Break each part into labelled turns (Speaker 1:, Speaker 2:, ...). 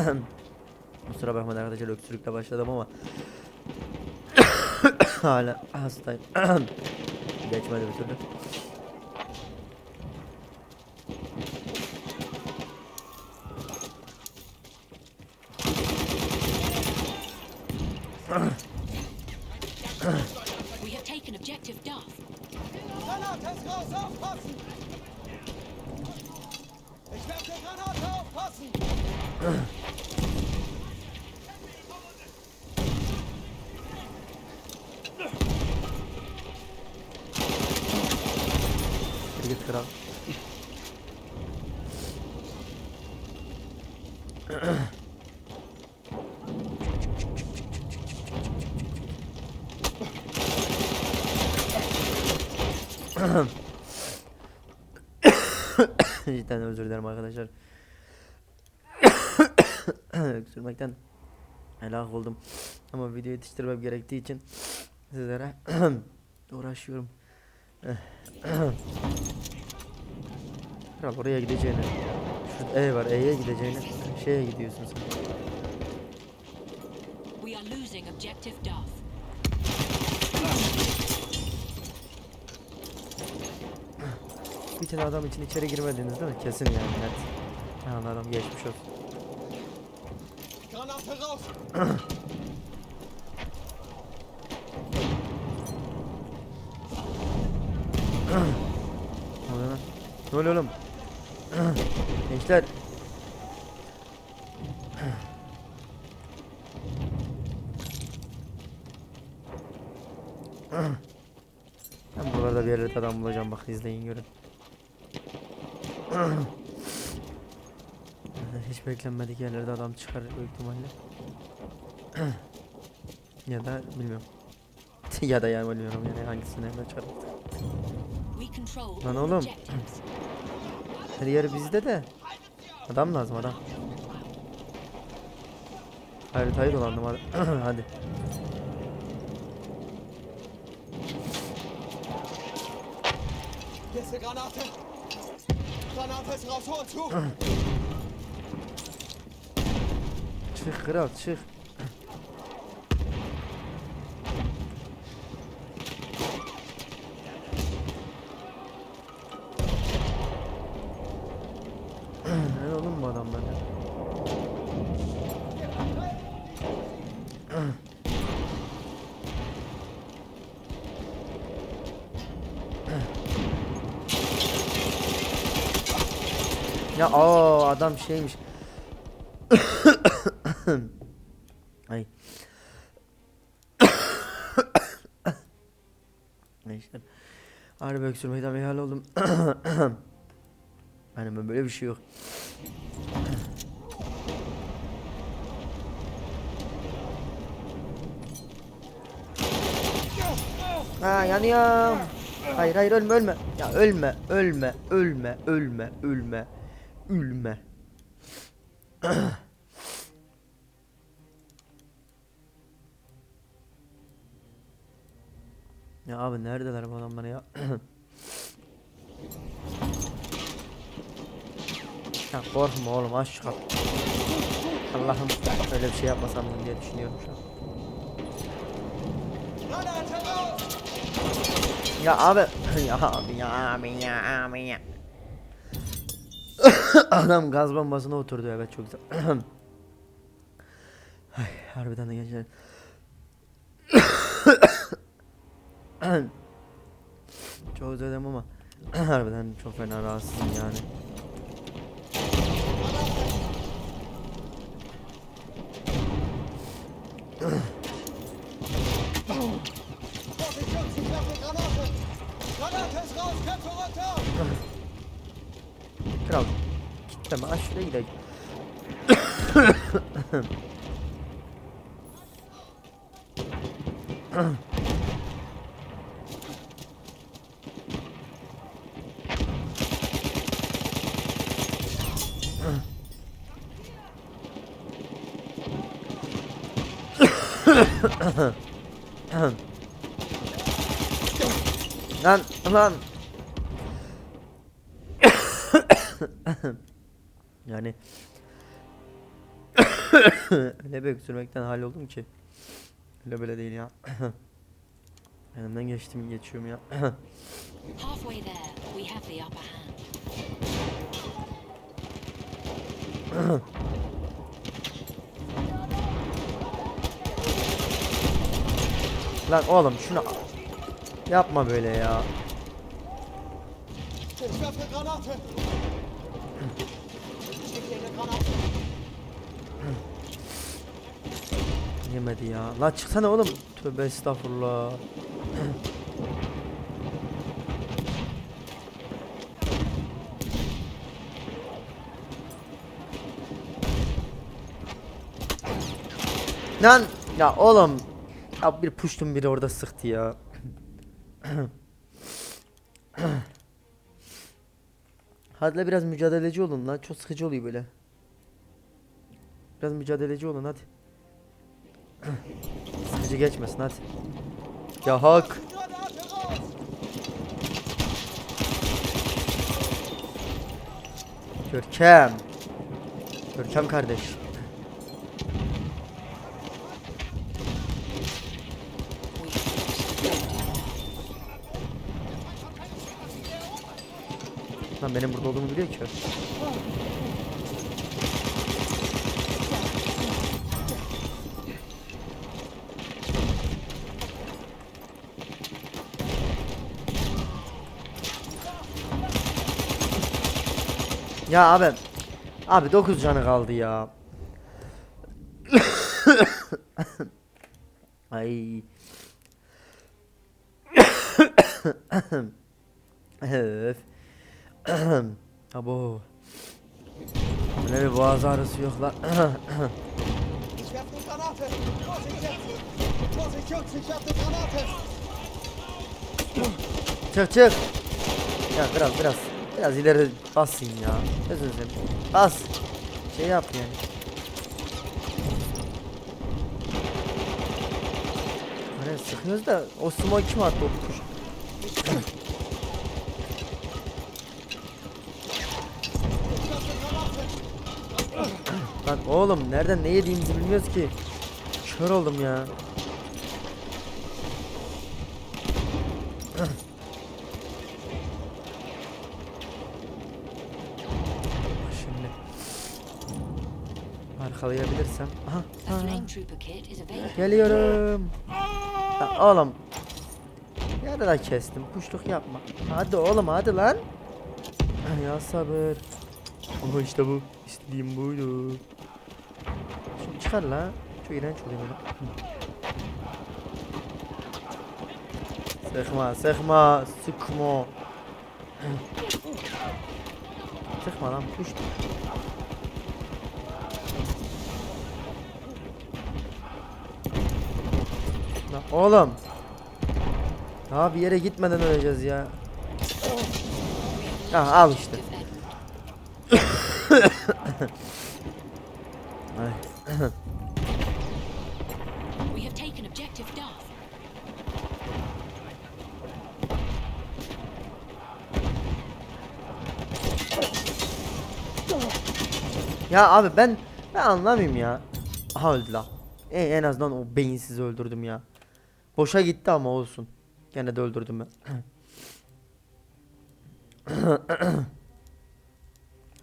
Speaker 1: Kusura bakmayın arkadaşlar öksürükle başladım ama hala hastayım. Geçmedi bir türlü.
Speaker 2: We have taken objective Duff.
Speaker 3: Granate raus, aufpassen! Ich werfe Granate, aufpassen!
Speaker 1: Bir git kral. Cidden özür dilerim arkadaşlar. Öksürmekten helak oldum. Ama video yetiştirmem gerektiği için sizlere uğraşıyorum. Kral oraya gideceğine Şu E var E'ye gideceğine şeye gidiyorsun sen.
Speaker 2: We are losing objective Duff.
Speaker 1: Bir tane adam için içeri girmediniz değil mi? Kesin yani net. Adam geçmiş olsun. Ne oluyor lan? Ne oluyor oğlum? Gençler. Ben buralarda bir yerde adam bulacağım bak izleyin görün. Hiç beklenmedik yerlerde adam çıkar büyük ihtimalle. ya da bilmiyorum. ya da yani bilmiyorum yani hangisini nereden çıkar. Lan oğlum. Her yer bizde de. Adam lazım adam. Haritayı dolandım hadi. hadi.
Speaker 3: Granate! Granate ist raus, hol zu!
Speaker 1: Çık kral çık. Ya o adam şeymiş. Ay. Neyse. Harbi öksürmekten meyhal oldum. Hani böyle bir şey yok. Ha yanıyorum. Hayır hayır ölme ölme. Ya ölme ölme ölme ölme ölme. Ölme. Ya abi neredeler bu adamlar ya? ya korkma oğlum aç. Allah'ım öyle bir şey yapmasam diye düşünüyorum şu an. Ya abi. Ya abi ya abi ya abi ya. Adam gaz bombasına oturdu evet çok güzel. Ay harbiden de gençler. çok özür ama harbiden çok fena rahatsızım yani.
Speaker 3: Granate!
Speaker 1: Kral kitleme aç şuraya lan lan yani Öyle bir öksürmekten haloldum ki. Öyle böyle değil ya. Yanımdan geçtim geçiyorum ya. Lan oğlum şunu yapma böyle ya. Yemedi ya. La çıksana oğlum. Tövbe estağfurullah. Lan ya oğlum. Ya bir puştum biri orada sıktı ya. Hadi la biraz mücadeleci olun lan. Çok sıkıcı oluyor böyle. Biraz mücadeleci olun hadi. Sıkıcı geçmesin hadi. Ya hak. Görkem. Görkem kardeş. Lan benim burada olduğumu biliyor ki. Ya abi. Abi 9 canı kaldı ya. Ay. Öf. Abo. Böyle bir boğaz ağrısı yok lan.
Speaker 3: Ich werfe eine Granate. Vorsicht jetzt! Vorsicht Jungs, ich werfe eine Granate.
Speaker 1: çık çık. Ya biraz biraz. Biraz ileri basın ya. Özür dilerim. Bas. Şey yap yani. Hani sıkıyoruz da o smoke kim attı o kuş? Lan oğlum nereden ne yediğimizi bilmiyoruz ki. Kör oldum ya. Şimdi arkalayabilirsem. Aha, aha. Geliyorum. Ya oğlum. Yarıda kestim. Kuşluk yapma. Hadi oğlum hadi lan. Ah, Ya sabır. Ama işte bu. İstediğim buydu. Şunu çıkar la. Çok iğrenç oluyor böyle. Sıkma sıkma sıkma. Sıkma lan kuş. Lan oğlum. Daha bir yere gitmeden öleceğiz ya. Ya al işte.
Speaker 2: We have taken objective Duff.
Speaker 1: Ya abi ben ben anlamıyorum ya. Aha öldü la. E, en azından o beyinsizi öldürdüm ya. Boşa gitti ama olsun. Gene de öldürdüm ben.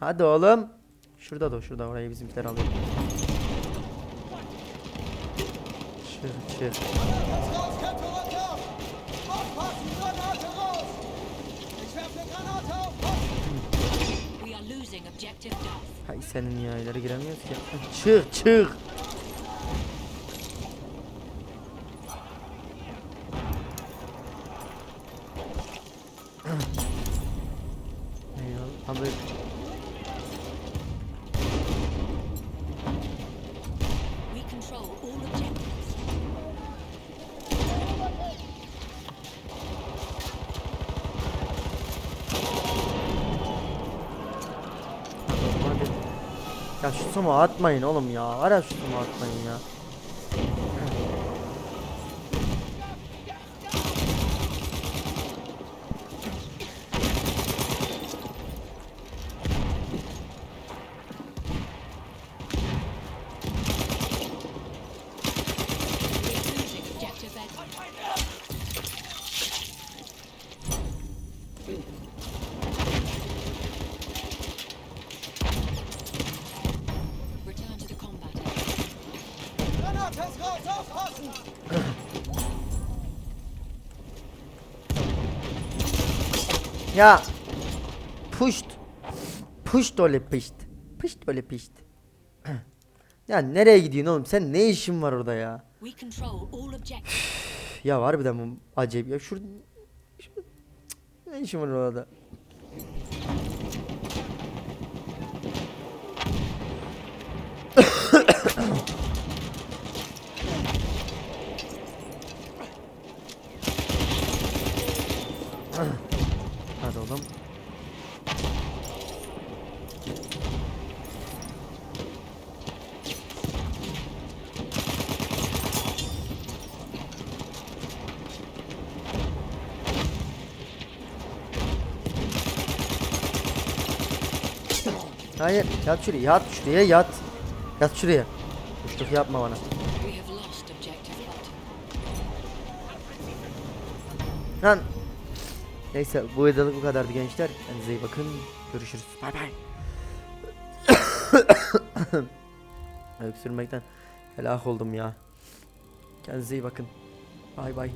Speaker 1: Hadi oğlum. Şurada da şurada orayı bizimkiler alıyor.
Speaker 2: Objective Duff.
Speaker 1: Hay senin ya ileri giremiyoruz ki. Çık çık. Ne ya? Ya şu atmayın oğlum ya. Ara şu atmayın ya. Ya. Puşt. Puşt öyle pişt. Pışt öyle pişt. Ya nereye gidiyorsun oğlum? Sen ne işin var orada ya? Ya harbiden bu acayip ya. Şurada- Cık, ne işin var orada? Hadi oğlum. Hayır yat şuraya yat şuraya yat. Yat şuraya. Kuşluk yapma bana. Lan. Neyse bu videoluk bu kadardı gençler. Kendinize iyi bakın. Görüşürüz. Bay bay. Öksürmekten helak oldum ya. Kendinize iyi bakın. Bay bay.